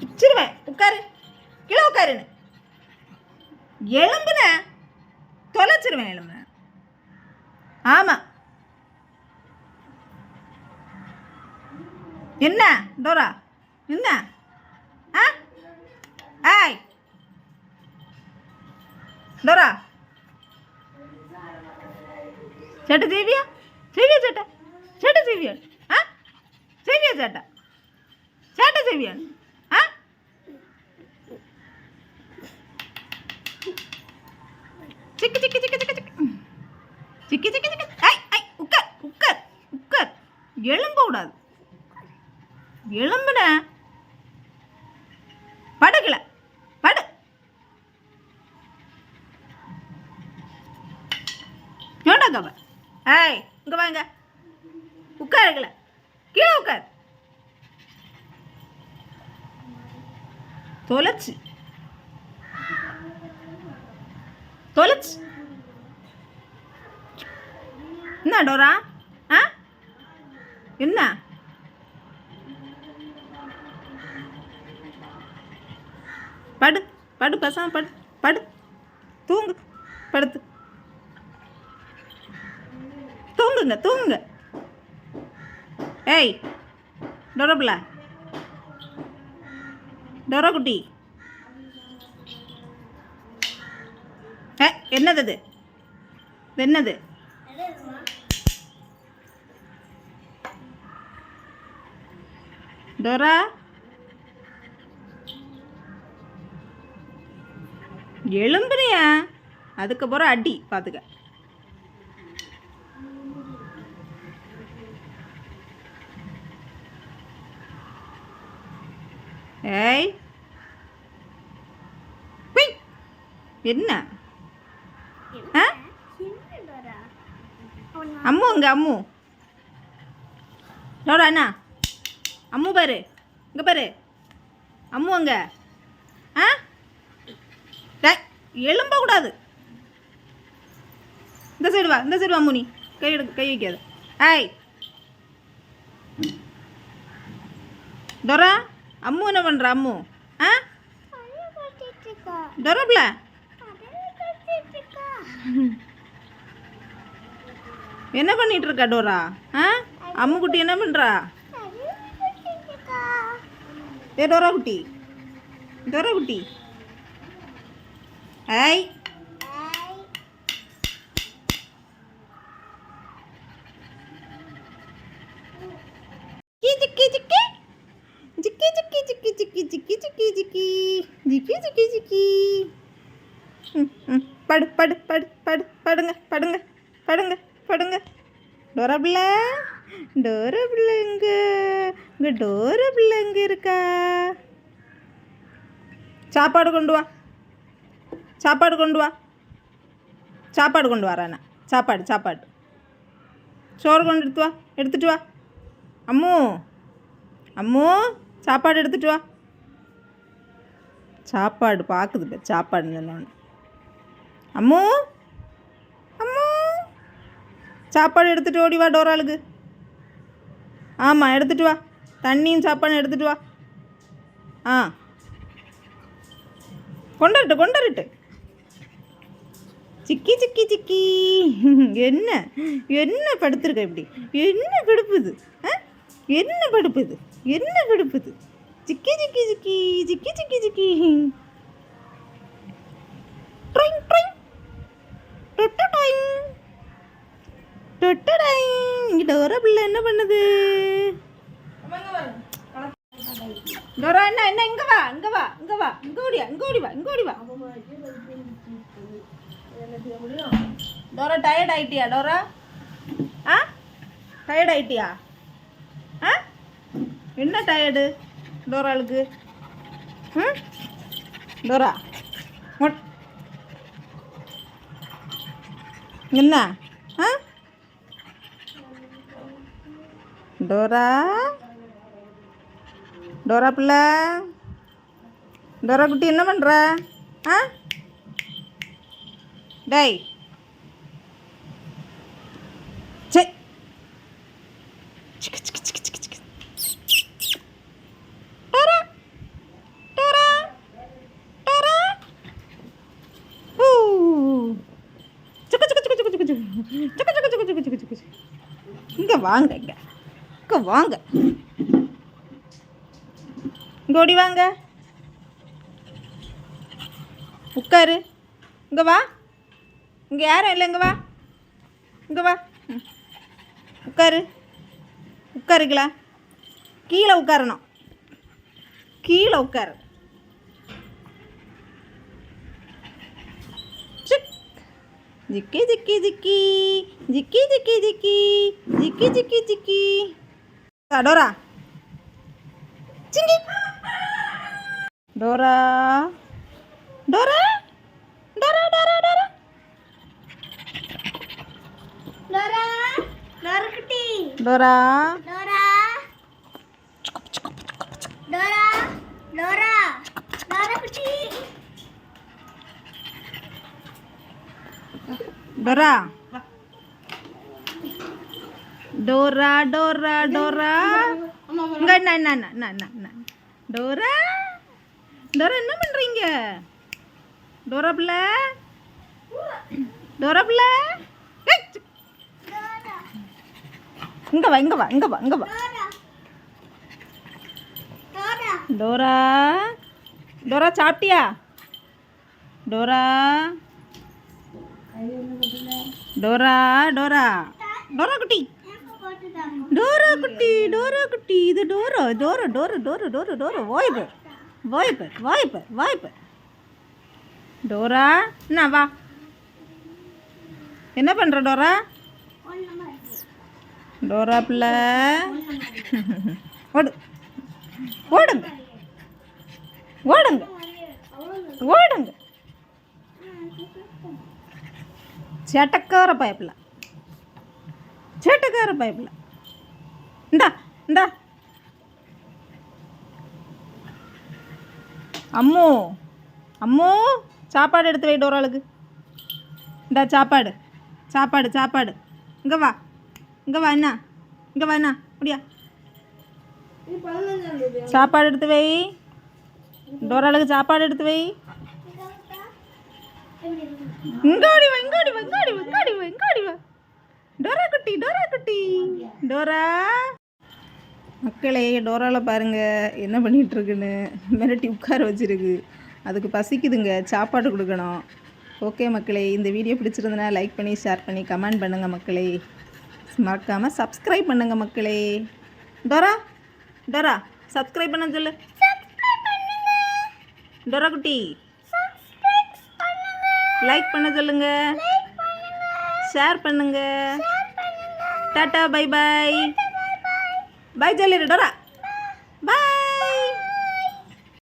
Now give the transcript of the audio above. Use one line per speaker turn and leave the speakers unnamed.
பிச்சிருவேன் உட்காரு கீழே உட்காருன்னு எலும்புன தொலைச்சிருவேன் எலும்புன ஆமாம் என்ன டோரா என்ன ஆ ஆய் டோரா ചേട്ട ജീവിയ ചെവിയ ചേട്ട ചേട്ട ചെവിയാണ് ആ ചെവിയ ചേട്ട செய்வியன் ஆ? சிக்கு சிக்கு சிக்கு சிக்கு சிக்கு. சிக்கி சிக்கி சிக்கி. ஐ ஐ உட்கார் உட்கார் உட்கார் எழும்ப கூடாது எழும்புன படுகல. படு. ஏண்டா கவ? ஏய் இங்கே வாங்க. உட்காருங்கள. கீழே உட்கார். தொலைச்சு. தொலைச்சு. என்ன டோரா? ஆ? என்ன? படு படு பசங்க படு படு. தூங்கு படுத்து. தூங்குங்க தூங்குங்க. ஏய் டொரபிள டொரகுட்டி என்னது அது என்னது? டொரா? எலும்புறியா அதுக்கப்புறம் அடி பார்த்துக்க ஏய். என்ன? அம்மு இங்க அம்மு. டோரா அண்ணா அம்மு பாரு. இங்க பாரு. அம்மு அங்க. ஆ? எலும்ப கூடாது. இந்த சைடு வா இந்த சைடு வா முனி கை எடுக்க கை வைக்காது. ஏய். டொரா அம்மு என்ன பண்ணுற அம்மு? ஆ? டொரப்ல என்ன பண்ணிட்டு இருக்கா டோரா? ஆ? அம்மு குட்டி என்ன பண்ணுறா ஏ டோரா குட்டி. டோரா குட்டி. ஏய். ஜிக்கி ஜிக்கி. ம், ம். படு படு படு படு. படுங்க படுங்க படுங்க படுங்க. டோரா பிள்ளை. டோரா பிள்ளைங்க இங்கே டோரா பிள்ளைங்க இருக்கா? சாப்பாடு கொண்டு வா. சாப்பாடு கொண்டு வா. சாப்பாடு கொண்டு வரானே சாப்பாடு சாப்பாடு. சோறு கொண்டு எடுத்து வா. எடுத்துட்டு வா. அம்மு. அம்மு சாப்பாடு எடுத்துகிட்டு வா. சாப்பாடு பார்க்குது இப்போ சாப்பாடு சொன்னோன்னு அம்மு அம்மு. சாப்பாடு எடுத்துகிட்டு ஓடி வா டோராளுக்கு ஆமாம் எடுத்துகிட்டு வா. தண்ணியும் சாப்பாடும் எடுத்துகிட்டு வா. ஆ. கொண்டரட்டு கொண்டரட்டு சிக்கி சிக்கி சிக்கி. என்ன என்ன படுத்துருக்க இப்படி? என்ன படுப்புது ஆ? என்ன படுப்புது என்ன படுப்புது சிக்கி சிக்கி சிக்கி சிக்கி சிக்கி சிக்கி ட்ரைங் ட்ரைங் டொட்டு டைங் டொட்டு டைங் இங்கே டோரா பிள்ளை என்ன பண்ணுது டோரா என்ன என்ன இங்க வா இங்க வா இங்க வா இங்க ஓடியா இங்க ஓடி வா இங்க ஓடி வா டோரா டயர்ட் ஆயிட்டியா டோரா ஆ டயர்ட் ஆயிட்டியா ஆ என்ன டயர்டு டோராளுக்கு ம்? டோரா. மொட். என்ன? ஆ? டோரா. டோரா பிள்ளை. டோரா குட்டி என்ன பண்ணுற ஆ? டை சே சிக்கு சிக்கு சிக்கு சிக்கு சிக்கு இங்கே வாங்க இங்கே. இங்கே வாங்க. இங்கே ஓடி வாங்க. உட்காரு. இங்கே வா. இங்கே யாரும் இல்லை இங்கே வா. இங்கே வா. உட்காரு. உட்காருங்களா? கீழே உட்காரணும். கீழே உட்காரு. Jiki jiki jiki, jiki jiki jiki, jiki jiki jiki. Nah, Dora. cingi Dora. Dora. Dora,
Dora, Dora. Dora.
Dora
keti. Dora. Dora. Cukup, cukup,
cukup, cukup. Dora. Dora. Dora keti. Dora Dora Dora Dora இங்க Dora Dora என்ன பண்ணுறீங்க Dora பிள்ளை. Dora பிள்ளை. இங்க வா இங்க வா இங்க வா இங்க வா.
டோரா டோரா
டோரா டோரா சாப்பிட்டியா? Dora Dora Dora. டோரா குட்டி. டோரா குட்டி டோரா குட்டி. இது டோரோ டோரோ டோரோ டோரோ டோரோ டோரோ. வாய்ப்பு வாய்ப்பு வாய்ப்பு வாய்ப்பு டோரா என்ன வா. என்ன பண்ணுற டோரா? டோரா பிள்ளை. ஓடு. ஓடுங்க. ஓடுங்க. ஓடுங்க. சேட்டக்கார பயப்பில்ல சேட்டக்கார பயப்பில்ல இந்தா இந்தா அம்மு அம்மு சாப்பாடு எடுத்து வை டோராளுக்கு இந்தா சாப்பாடு சாப்பாடு சாப்பாடு இங்கே வா இங்கே வா என்ன இங்கே வா என்ன முடியா சாப்பாடு எடுத்து வை டோராளுக்கு சாப்பாடு எடுத்து வை இங்கோடி வா இங்கோடி வா இங்கோடி வா இங்கோடி வா இங்கோடி வா. டோரா குட்டி டோரா குட்டி. டோரா. மக்களே டோராவில் பாருங்க என்ன பண்ணிட்டு இருக்குன்னு மிரட்டி உட்கார வச்சிருக்கு. அதுக்கு பசிக்குதுங்க சாப்பாடு கொடுக்கணும். ஓகே மக்களே இந்த வீடியோ பிடிச்சிருந்தனா லைக் பண்ணி ஷேர் பண்ணி கமெண்ட் பண்ணுங்க மக்களே. மறக்காமல் சப்ஸ்கிரைப் பண்ணுங்க மக்களே. டோரா டோரா சப்ஸ்கிரைப் பண்ண சொல்லு. டோரா குட்டி. லைக் பண்ண சொல்லுங்க. ஷேர் பண்ணுங்க. டாட்டா பை பை பை சொல்லிடு டோரா